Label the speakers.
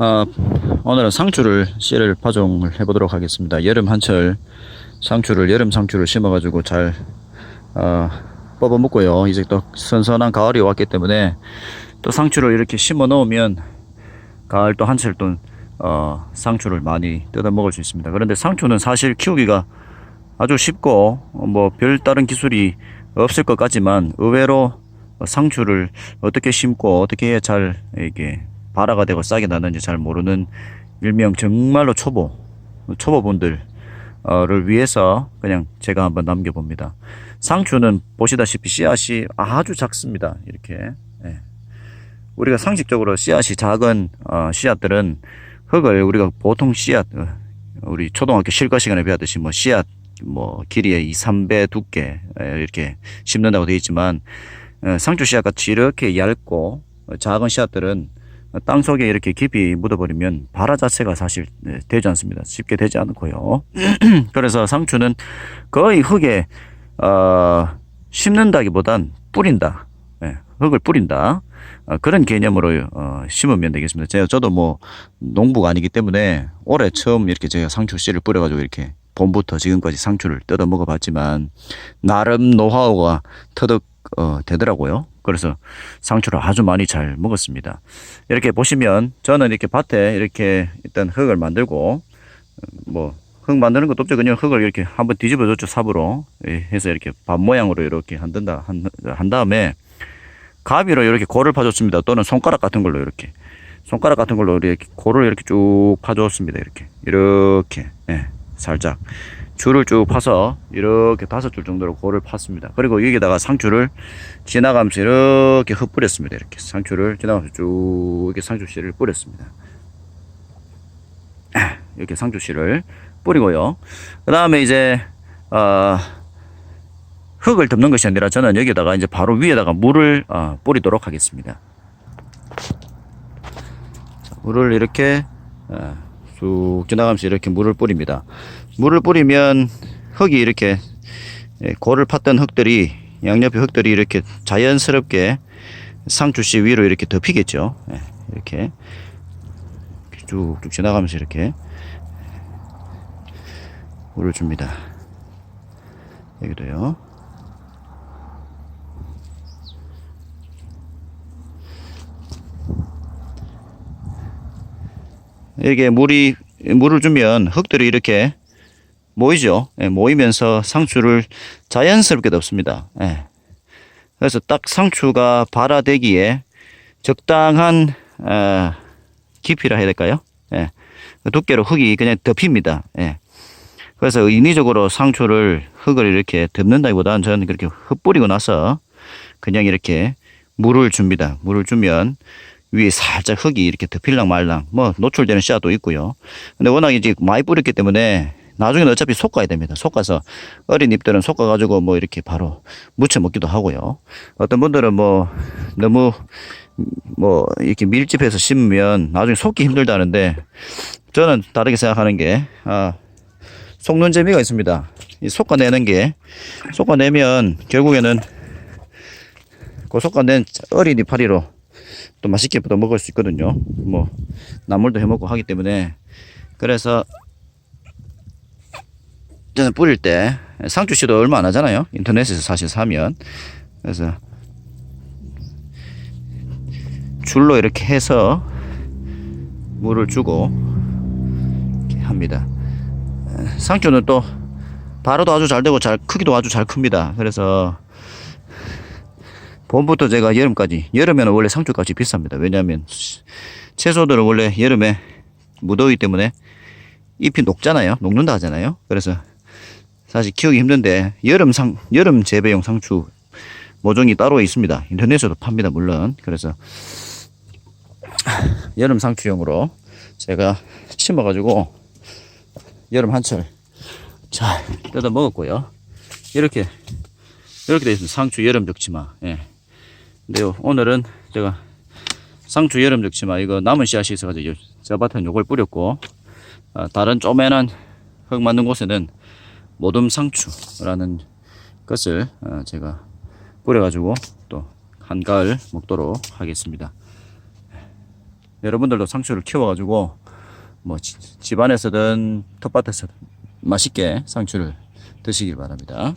Speaker 1: 어, 오늘은 상추를 씨를 파종을 해보도록 하겠습니다. 여름 한철 상추를 여름 상추를 심어가지고 잘 어, 뽑아 먹고요. 이제 또 선선한 가을이 왔기 때문에 또 상추를 이렇게 심어 놓으면 가을 또 한철 또 어, 상추를 많이 뜯어 먹을 수 있습니다. 그런데 상추는 사실 키우기가 아주 쉽고 어, 뭐 별 다른 기술이 없을 것 같지만 의외로 상추를 어떻게 심고 어떻게 잘 이게 발화가 되고 싹이 나는지 잘 모르는 일명 정말로 초보 초보분들을 위해서 그냥 제가 한번 남겨봅니다. 상추는 보시다시피 씨앗이 아주 작습니다. 이렇게 예. 우리가 상식적으로 씨앗이 작은 어, 씨앗들은 흙을 우리가 보통 씨앗 어, 우리 초등학교 실과 시간에 배웠듯이 뭐 씨앗 뭐 길이의 2, 3배 두께 에, 이렇게 심는다고 되어 있지만 어, 상추 씨앗 같이 이렇게 얇고 어, 작은 씨앗들은 땅 속에 이렇게 깊이 묻어버리면 발화 자체가 사실 네, 되지 않습니다. 쉽게 되지 않고요. 그래서 상추는 거의 흙에 어, 심는다기보단 뿌린다. 예, 흙을 뿌린다. 어, 그런 개념으로 어, 심으면 되겠습니다. 제가 저도 뭐 농부가 아니기 때문에 올해 처음 이렇게 제가 상추 씨를 뿌려가지고 이렇게 봄부터 지금까지 상추를 뜯어 먹어봤지만 나름 노하우가 터득 어, 되더라고요. 그래서 상추를 아주 많이 잘 먹었습니다. 이렇게 보시면 저는 이렇게 밭에 이렇게 일단 흙을 만들고 뭐 흙 만드는 것도 없죠. 그냥 흙을 이렇게 한번 뒤집어 줬죠. 삽으로 예, 해서 이렇게 밥 모양으로 이렇게 한다 한, 한 다음에 가위로 이렇게 골을 파줬습니다. 또는 손가락 같은 걸로 이렇게 손가락 같은 걸로 이렇게 골을 이렇게 쭉 파줬습니다. 이렇게 이렇게 예, 살짝 줄을 쭉 파서 이렇게 다섯 줄 정도로 골을 팠습니다. 그리고 여기다가 상추를 지나가면서 이렇게 흩뿌렸습니다. 이렇게 상추를 지나가면서 쭉 이렇게 상추 씨를 뿌렸습니다. 이렇게 상추 씨를 뿌리고요. 그 다음에 이제 어, 흙을 덮는 것이 아니라 저는 여기다가 이제 바로 위에다가 물을 어, 뿌리도록 하겠습니다. 자, 물을 이렇게 어, 쑥 지나가면서 이렇게 물을 뿌립니다. 물을 뿌리면 흙이 이렇게 예, 골을 팠던 흙들이 양옆에 흙들이 이렇게 자연스럽게 상추씨 위로 이렇게 덮이겠죠. 예, 이렇게 쭉쭉 지나가면서 이렇게 물을 줍니다. 여기도요. 이게 물이 물을 주면 흙들이 이렇게 모이죠. 예, 모이면서 상추를 자연스럽게 덮습니다. 예. 그래서 딱 상추가 발화되기에 적당한 어, 깊이라 해야 될까요? 예. 그 두께로 흙이 그냥 덮입니다. 예. 그래서 인위적으로 상추를 흙을 이렇게 덮는다기보다는 저는 그렇게 흙 뿌리고 나서 그냥 이렇게 물을 줍니다. 물을 주면 위에 살짝 흙이 이렇게 덮일랑 말랑 뭐 노출되는 씨앗도 있고요. 근데 워낙 이제 많이 뿌렸기 때문에 나중에는 어차피 솎아야 됩니다. 솎아서 어린 잎들은 솎아가지고 뭐 이렇게 바로 무쳐 먹기도 하고요. 어떤 분들은 뭐 너무 뭐 이렇게 밀집해서 심으면 나중에 솎기 힘들다는데 저는 다르게 생각하는 게 아, 솎는 재미가 있습니다. 이 솎아내는 게 솎아내면 결국에는 그 솎아낸 어린 이파리로 또 맛있게 또 먹을 수 있거든요. 뭐 나물도 해 먹고 하기 때문에 그래서 저는 뿌릴 때 상추 씨도 얼마 안 하잖아요. 인터넷에서 사실 사면 그래서 줄로 이렇게 해서 물을 주고 합니다. 상추는 또 발효도 아주 잘 되고 잘 크기도 아주 잘 큽니다. 그래서 봄부터 제가 여름까지 여름에는 원래 상추값이 비쌉니다. 왜냐하면 채소들은 원래 여름에 무더위 때문에 잎이 녹잖아요. 녹는다 하잖아요. 그래서 사실 키우기 힘든데 여름 상 여름 재배용 상추 모종이 따로 있습니다. 인터넷에도 팝니다. 물론 그래서 여름 상추용으로 제가 심어 가지고 여름 한철 잘 뜯어 먹었고요. 이렇게 이렇게 되어 있습니다. 상추 여름 적치마. 예. 근데요 오늘은 제가 상추 여름 적치마 이거 남은 씨앗이 있어가지고 저 밭은 요걸 뿌렸고 어, 다른 쪼매난 흙 만든 곳에는 모둠 상추라는 것을 어, 제가 뿌려가지고 또 한가을 먹도록 하겠습니다. 여러분들도 상추를 키워가지고 뭐 지- 집안에서든 텃밭에서든 맛있게 상추를 드시길 바랍니다.